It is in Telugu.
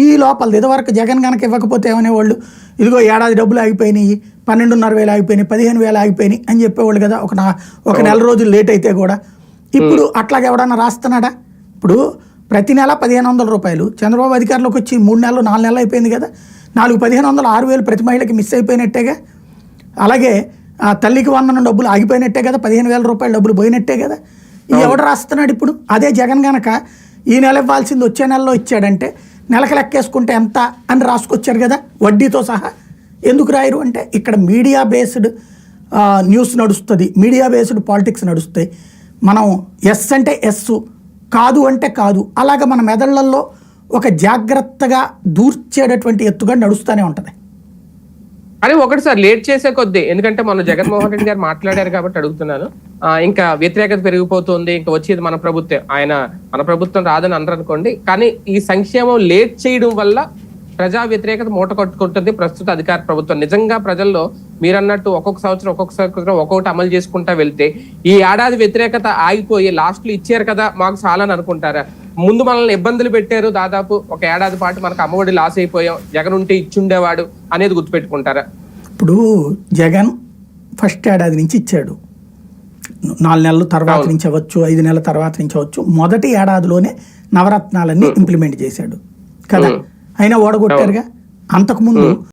ఈ లోపల ఇదివరకు జగన్ కనుక ఇవ్వకపోతే ఏమనేవాళ్ళు? ఇదిగో ఏడాది డబ్బులు ఆగిపోయినాయి పన్నెండున్నర వేలు ఆగిపోయినాయి పదిహేను వేలు ఆగిపోయినాయి అని చెప్పేవాళ్ళు కదా ఒక నా- ఒక నెల రోజులు లేట్ అయితే కూడా. ఇప్పుడు అట్లాగే ఎవడన్నా రాస్తున్నాడా? ఇప్పుడు ప్రతి నెల పదిహేను వందల రూపాయలు. చంద్రబాబు అధికారంలోకి వచ్చి మూడు నెలలు నాలుగు నెలలు అయిపోయింది కదా. నాలుగు పదిహేను వందలు ఆరు వేలు ప్రతి మహిళకి మిస్ అయిపోయినట్టేగా. అలాగే ఆ తల్లికి వందనం డబ్బులు ఆగిపోయినట్టే కదా పదిహేను వేల రూపాయల డబ్బులు పోయినట్టే కదా. ఎవడు రాస్తున్నాడు ఇప్పుడు? అదే జగన్ గనక ఈ నెల ఇవ్వాల్సింది వచ్చే నెలలో ఇచ్చాడంటే నెలకు లెక్కేసుకుంటే ఎంత అని రాసుకొచ్చారు కదా వడ్డీతో సహా. ఎందుకు రాయరు అంటే ఇక్కడ మీడియా బేస్డ్ న్యూస్ నడుస్తుంది. మీడియా బేస్డ్ పాలిటిక్స్ నడుస్తాయి. మనం ఎస్ అంటే ఎస్ కాదు అంటే కాదు అలాగ మన మెదళ్ళలో ఒక జాగ్రత్తగా దూర్చేటటువంటి ఎత్తుగా నడుస్తూనే ఉంటుంది. అని ఒకటి సార్ లేట్ చేసే కొద్దీ ఎందుకంటే మన జగన్మోహన్ రెడ్డి గారు మాట్లాడారు కాబట్టి అడుగుతున్నాను. ఇంకా వ్యతిరేకత పెరిగిపోతుంది ఇంకా వచ్చేది మన ప్రభుత్వం. ఆయన మన ప్రభుత్వం రాదని అనరు అనుకోండి కానీ ఈ సంక్షేమం లేట్ చేయడం వల్ల ప్రజా వ్యతిరేకత మూట కట్టుకుంటుంది ప్రస్తుత అధికార ప్రభుత్వం. నిజంగా ప్రజల్లో మీరన్నట్టు ఒక్కొక్క సంవత్సరం ఒక్కొక్క సంవత్సరం ఒక్కొక్కటి అమలు చేసుకుంటా వెళ్తే ఈ ఏడాది వ్యతిరేకత ఆగిపోయి లాస్ట్లో ఇచ్చారు కదా మాకు చాలా అని అనుకుంటారా? ముందు మనల్ని ఇబ్బందులు పెట్టారు దాదాపు ఒక ఏడాది పాటు మనకు అమ్మఒడి లాస్ అయిపోయాం జగన్ ఉంటే ఇచ్చుండేవాడు అనేది గుర్తుపెట్టుకుంటారా? ఇప్పుడు జగన్ ఫస్ట్ ఏడాది నుంచి ఇచ్చాడు. నాలుగు నెలల తర్వాత నుంచి అవ్వచ్చు ఐదు నెలల తర్వాత నుంచి అవ్వచ్చు మొదటి ఏడాదిలోనే నవరత్నాలన్నీ ఇంప్లిమెంట్ చేశాడు. కదా? అయినా ఓడగొట్టారుగా? అంతకుముందు